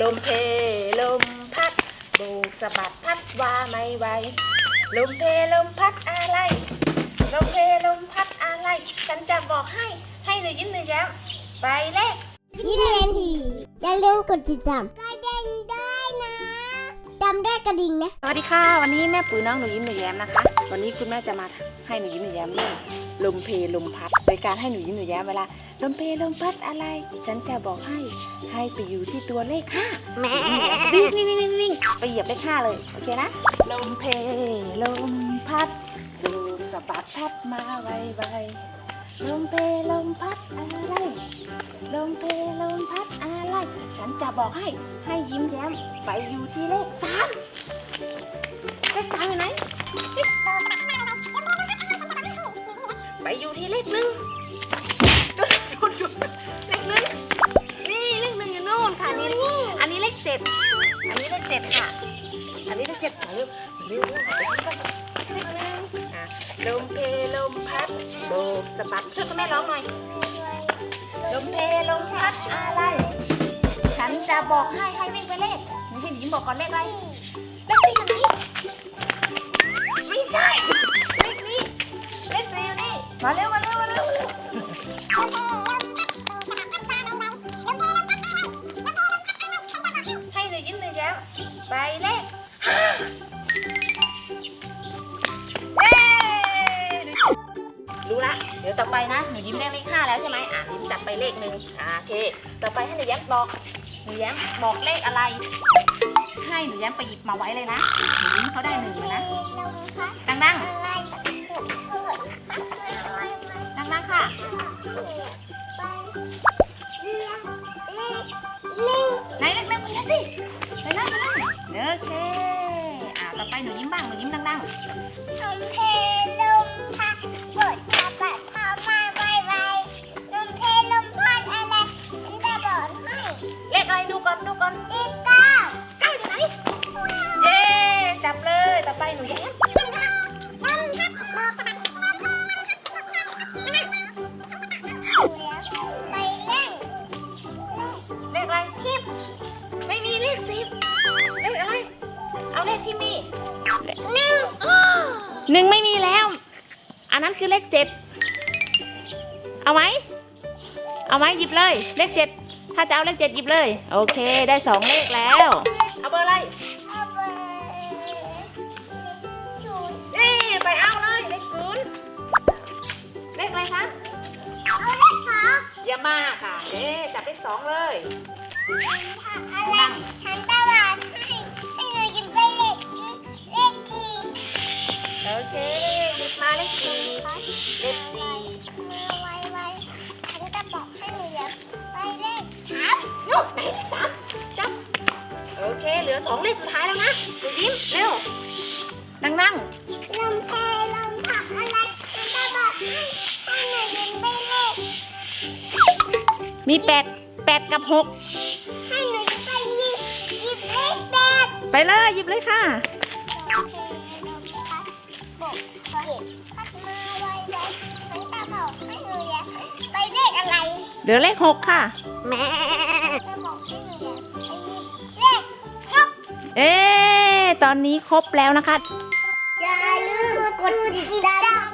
ลมเพลมพัดโบกสะบัดพัดว่าไม่ไหวลมเพลมพัดอะไร ลมเพลมพัดอะไร ฉันจะบอกให้ ให้หนูยิ้มหนูแย้มไปเลขยิ้มเรียนทีวีอย่าลืมกดติดตามกระดิ่งด้วยนะจำได้กระดิ่งนะ สวัสดีค่ะ วันนี้แม่ปุ๋ยน้องหนูยิ้มหนูแย้มนะคะ วันนี้คุณแม่จะมาให้หนูยิ้มหนูแย้มเล่น ลมเพลมพัดโดยการให้หนูยิ้มหนูแย้มเวลาลมเพลมพัดอะไร ฉันจะบอกให้ให้ไปอยู่ที่ตัวเลขห้าแม่วิ่งวิ่งวิ่งวิ่งวิ่งไปเหยียบเลขห้าเลยโอเคนะลมเพลมพัดดูสะบัดพัดมาไวไวลมเพลมพัดอะไรลมเพลมพัดอะไร ฉันจะบอกให้ให้ยิ้มแย้มไปอยู่ที่เลขสามเลขสามอยู่ไหนเลขไป อยู่ที่เลขหนึ่งจุดจุดจุดเลขหนึ่งนี่เลขหนึ่งอยู่นู่นค่ะนี่อันนี้เลขเจ็ดอันนี้เลขเจ็ดค่ะ อันนี้เลขเจ็ดเร็วเร็วเลขหนึ่งอะลมเพลมพัดโบกสะบัดช่วยคุณแม่ร้องหน่อยลมเพลมพัดอะไร ฉันจะบอกให้ให้วิ่งไปเลขให้หนิมบอกก่อนเลขอะไร ไปนะหนูยิ้มได้เลขห้าแล้วใช่ไหมอะหนูยิ้มจัดไปเลขหนึ่งอะโอเค ต่อไปให้หนูแย้มบอกหนูแย้มบอกเลขอะไร ให้หนูแย้มไปหยิบมาไว้เลยนะหนูยิ้มเขาได้หนึ่งเลยนะดังๆดังๆค่ะไหนเล็กๆไปเลยสิไปเลยไปเลยโอเคอะต่อไปหนูยิ้มบ้างหนูยิ้มดังๆเล ดูก่อนดูก่อนเก้าอยู่ไหนเย้จับเลยต่อไปหนูแย้มเลขอะไรทิปไม่มีเลขสิบเลขอะไร เอาเลขที่มีหนึ่งหนึ่งไม่มีแล้ว อันนั้นคือเลขเจ็ดเอาไหมเอาไหมหยิบเลย เลขเจ็ด ถ้าจะเอาเลขเจ็ดหยิบเลย โอเค ได้สองเลขแล้ว เอาเบอร์อะไรเย้ไปเอาเลยเลขศูนย์เลขอะไรคะเยี่ยมมากค่ะเอ๊จับเลขสองเลยโอ สองเลขสุดท้ายแล้วนะหนูยิ้มเร็วนั่งนั่งลมเพลลมผักอะไรฉันจะบอกให้ให้หนูยิ้มไปเลขมีแปดแปดกับหกให้หนูไปหยิบหยิบเลขแปดไปเลยหยิบเลยค่ะ ลมเพลลมพัดบกเก็บพัดมาไวไวฉันจะบอกให้หนูยิ้มไปเลขอะไร เหลือเลขหกค่ะ แม่ เอ๊ตอนนี้ครบแล้วนะคะ อย่าลืมกดติดตาม